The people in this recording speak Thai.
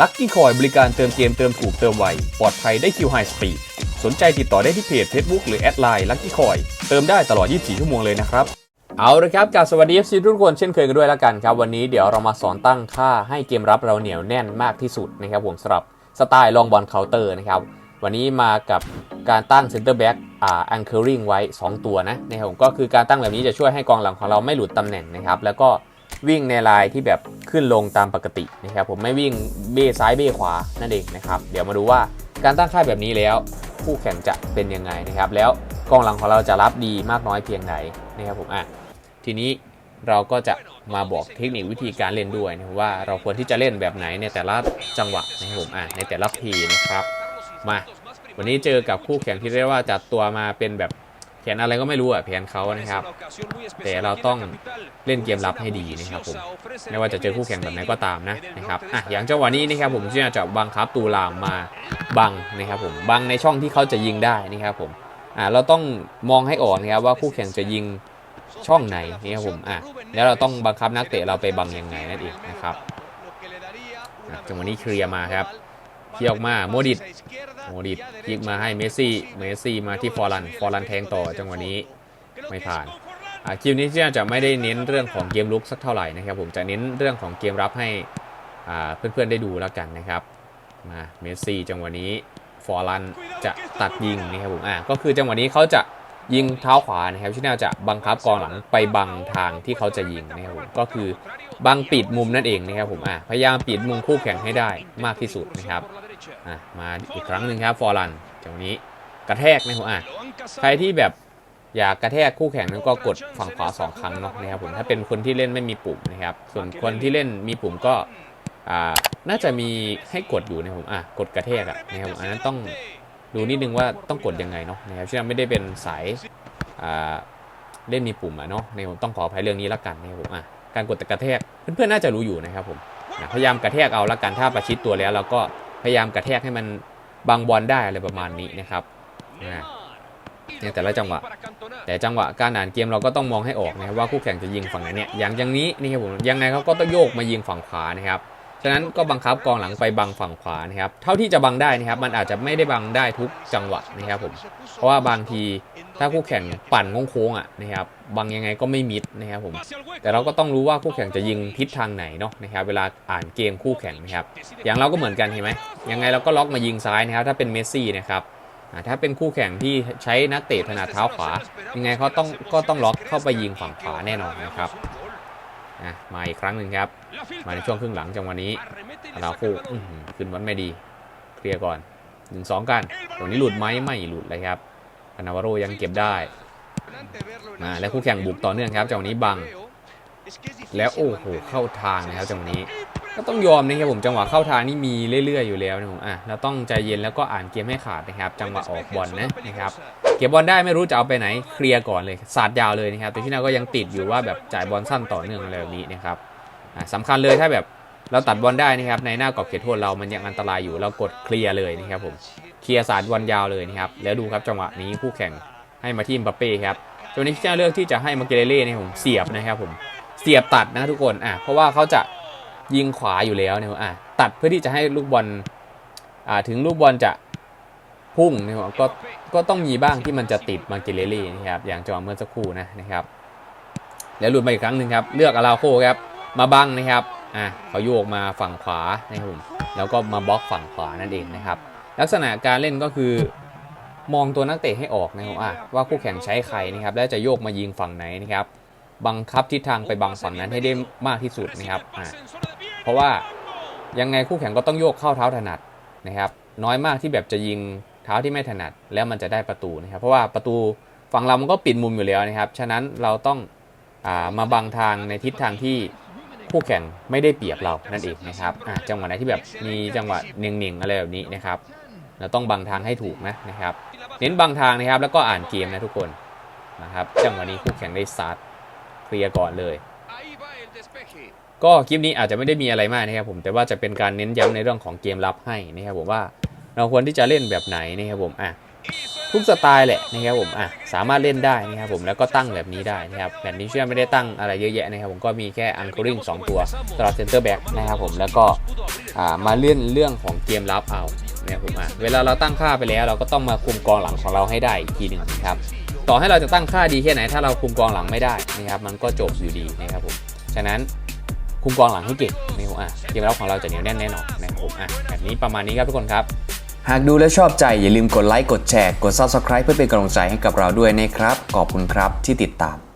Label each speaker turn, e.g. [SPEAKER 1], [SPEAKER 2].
[SPEAKER 1] ลัคกี้คอยบริการเติมเกมเติมถูกเติมไว ปลอดภัยได้คิวไฮสปีดสนใจติดต่อได้ที่เพจ Facebook หรือแอดไลน์ลัคกี้คอยเติมได้ตลอด 24 ชั่วโมงเลยนะครับ เอาละครับกับสวัสดี FC ทุกคนเช่นเคยกันด้วยแล้วกันครับวันนี้เดี๋ยวเรามาสอนตั้งค่าให้เกมรับเราเหนียวแน่นมากที่สุดนะครับผมสำหรับสไตล์ลองบอลเคาน์เตอร์นะครับวันนี้มากับการตั้งเซนเตอร์แบ็กอ่า anchoring ไว้ 2 ตัวนะนะครับผมก็คือการตั้งแบบนี้จะช่วยให้กองหลังของเราไม่หลุดตำแหน่งนะครับแล้วก็ วิ่งในลายที่แบบขึ้นลงตามปกตินะครับผมไม่วิ่งเบ้ซ้ายเบ้ขวานั่นเองนะครับเดี๋ยวมาดูว่าการตั้งค่ายแบบนี้แล้วคู่แข่งจะเป็นยังไงนะครับ แล้วกองหลังของเราจะรับดีมากน้อยเพียงไหนนะครับผมอะทีนี้เราก็จะมาบอกเทคนิควิธีการเล่นด้วยนะว่าเราควรที่จะเล่นแบบไหนในแต่ละจังหวะนะครับผมอะในแต่ละทีนะครับมาวันนี้เจอกับคู่แข่งที่เรียกว่าจัดตัวมาเป็นแบบ แผนอะไรก็ไม่รู้อะแผนเขานะครับ แต่เราต้องเล่นเกมรับให้ดีนะครับผมไม่ว่าจะเจอคู่แข่งแบบไหนก็ตามนะนะครับอะอย่างจังหวะนี้นะครับผมที่จะบังคับตูลามมาบังนะครับผมบังในช่องที่เขาจะยิงได้นะครับผมอะเราต้องมองให้ออกนะครับว่าคู่แข่งจะยิงช่องไหนนะครับผมอะแล้วเราต้องบังคับนักเตะเราไปบังยังไงนั่นเองนะครับจังหวะนี้เคลียร์มาครับ เคลียร์ออกมาโมดิตโมดิตยิงมาให้เมสซี่เมสซี่มาที่ฟอร์ลันฟอร์ลันแทงต่อจังหวะนี้ไม่ผ่านอ่าคลิปนี้จะไม่ได้เน้นเรื่องของเกมลุกสักเท่าไหร่นะครับ ผมจะเน้นเรื่องของเกมรับให้อ่าเพื่อนๆได้ดูแล้วกันนะครับมาเมสซี่จังหวะนี้ฟอร์ลันจะตัดยิงนะครับผมอ่าก็คือจังหวะนี้เขาจะยิงเท้าขวานะครับชิแนลจะบังคับกองหลังไปบังทางที่เขาจะยิงนะครับผมก็คือบังปิดมุมนั่นเองนะครับผมอ่าพยายามปิดมุมคู่แข่งให้ได้มากที่สุดนะครับ อะมาอีกครั้งหนึ่งครับฟอร์ลันจังหวะนี้กระแทกนะครับอะใครที่แบบอยากกระแทกคู่แข่งนั้นก็กดฝั่งขวาสองครั้งเนาะนะครับผมถ้าเป็นคนที่เล่นไม่มีปุ่มนะครับ ส่วนคนที่เล่นมีปุ่มก็อ่าน่าจะมีให้กดอยู่นะครับผมอะกดกระแทกอะนะครับผมอันนั้นต้องดูนิดนึงว่าต้องกดยังไงเนาะนะครับเชื่อไม่ได้เป็นสายอ่าเล่นมีปุ่มอะเนาะนะครับผมต้องขออภัยเรื่องนี้ละกันนะครับผมอะการกดกระแทกเพื่อนๆน่าจะรู้อยู่นะครับผมอะพยายามกระแทกเอาละกันถ้าประชิดตัวแล้วเราก็ พยายามกระแทกให้มันบังบอลได้อะไรประมาณนี้นะครับอ่าในแต่ละจังหวะ แต่จังหวะการอ่านเกมเราก็ต้องมองให้ออกนะครับว่าคู่แข่งจะยิงฝั่งไหนเนี่ยอย่างอย่างนี้นี่ครับผมยังไงเขาก็ต้องโยกมายิงฝั่งขวานะครับ ฉะนั้นก็บังคับกองหลังไปบังฝั่งขวานะครับ เท่าที่จะบังได้นะครับ มันอาจจะไม่ได้บังได้ทุกจังหวะนะครับผม เพราะว่าบางทีถ้าคู่แข่งปั่นโค้งๆอะนะครับบังยังไงก็ไม่มิดนะครับผม แต่เราก็ต้องรู้ว่าคู่แข่งจะยิงทิศทางไหนเนาะนะครับ เวลาอ่านเกมคู่แข่งนะครับ อย่างเราก็เหมือนกันเห็นไหมยังไงเราก็ล็อกมายิงซ้ายนะครับ ถ้าเป็นเมสซี่นะครับถ้าเป็นคู่แข่งที่ใช้นักเตะถนัดเท้าขวา ยังไงเขาต้องก็ต้องล็อกเข้าไปยิงฝั่งขวาแน่นอนนะครับ อะมาอีกครั้งหนึ่งครับ มาในช่วงครึ่งหลังจังหวะนี้เราคู่อื้อหือขึ้นวันไม่ดี เคลียร์ก่อนหนึ่งสองกันตรงนี้หลุดไหมไม่หลุดเลยครับคานาวาโรยังเก็บได้มาแล้วคู่แข่งบุกต่อเนื่องครับจังหวะนี้บัง แล้วโอ้โหเข้าทางนะครับจังหวะนี้ ก็ต้องยอมนะครับผมจังหวะเข้าทางนี่มีเรื่อยๆอยู่แล้วนะผมอะเราต้องใจเย็นแล้วก็อ่านเกมให้ขาดนะครับ จังหวะออกบอลนะนะครับเก็บบอลได้ไม่รู้จะเอาไปไหนเคลียร์ก่อนเลยสาดยาวเลยนะครับแต่ที่นาก็ยังติดอยู่ว่าแบบจ่ายบอลสั้นต่อเนื่องอะไรแบบนี้นะครับอะสำคัญเลยถ้าแบบเราตัดบอลได้นะครับในหน้ากรอบเขตโทษเรามันยังอันตรายอยู่เรากดเคลียร์เลยนะครับผมเคลียร์สาดบอลยาวเลยนะครับแล้วดูครับจังหวะนี้คู่แข่งให้มาที่มบัปเป้ครับตัวนี้ที่เลือกที่จะให้มาเกเรเล่เนี่ยผมเสียบนะครับผมเสียบตัดนะทุกคนอะเพราะว่าเขาจะ ยิงขวาอยู่แล้วเนี่ยอะตัดเพื่อที่จะให้ลูกบอลอ่าถึงลูกบอลจะพุ่งนะครับก็ก็ต้องมีบ้างที่มันจะติดมาเกเลเล่นะครับอย่างจังหวะเมื่อสักครู่นะนะครับแล้วหลุดมาอีกครั้งหนึ่งครับเลือกอาราโคครับมาบังนะครับอะเขาโยกมาฝั่งขวานะครับผมแล้วก็มาบล็อกฝั่งขวานั่นเองนะครับลักษณะการเล่นก็คือมองตัวนักเตะให้ออกนะครับอะว่าคู่แข่งใช้ใครนะครับและจะโยกมายิงฝั่งไหนนะครับบังคับทิศทางไปบังฝั่งนั้นให้ได้มากที่สุดนะครับอะ เพราะว่ายังไงคู่แข่งก็ต้องโยกเข้าเท้าถนัดนะครับ น้อยมากที่แบบจะยิงเท้าที่ไม่ถนัดแล้วมันจะได้ประตูนะครับ เพราะว่าประตูฝั่งเรามันก็ปิดมุมอยู่แล้วนะครับ ฉะนั้นเราต้องอามาบังทางในทิศทางที่คู่แข่งไม่ได้เปรียบเรานั่นเองนะครับจังหวะไหนที่แบบมีจังหวะเน่งๆอะไรแบบนี้นะครับ เราต้องบังทางให้ถูกนะนะครับ เน้นบังทางนะครับแล้วก็อ่านเกมนะทุกคนนะครับ จังหวะนี้คู่แข่งได้ซัดเคลียร์ก่อนเลย ก็คลิปนี้อาจจะไม่ได้มีอะไรมากนะครับผมแต่ว่าจะเป็นการเน้นย้ำในเรื่องของเกมรับให้นะครับผมว่าเราควรที่จะเล่นแบบไหนนะครับผมอะทุกสไตล์แหละนะครับผมอะสามารถเล่นได้นะครับผมแล้วก็ตั้งแบบนี้ได้นะครับแบบนี้เชื่อไม่ได้ตั้งอะไรเยอะแยะนะครับผมก็มีแค่อัง o ริง2ตัวสำหรับเซนเตอร์แบ็กนะครับผมแล้วก็อ่ามาเล่นเรื่องของเกมรับเอานะครับผมอะเวลาเราตั้งค่าไปแล้ว เราก็ต้องมาคุมกองหลังของเราให้ได้อีกทีหนึ่งนะครับต่อให้เราจะตั้งค่าดีแค่ไหนถ้าเราคุมกองหลังไม่ได้นะครับมันก็จบอยู่ดีนะครับผมฉะนั้น คุมกองหลังให้เก่งนะครับผมอะเกมรับของเราจะเหนียวแน่นแน่นอนนะครับผมอะแบบนี้ประมาณนี้ครับทุกคนครับ
[SPEAKER 2] หากดูแล้วชอบใจอย่าลืมกดไลค์กดแชร์กด Subscribe เพื่อเป็นกำลังใจให้กับเราด้วยนะครับ ขอบคุณครับที่ติดตาม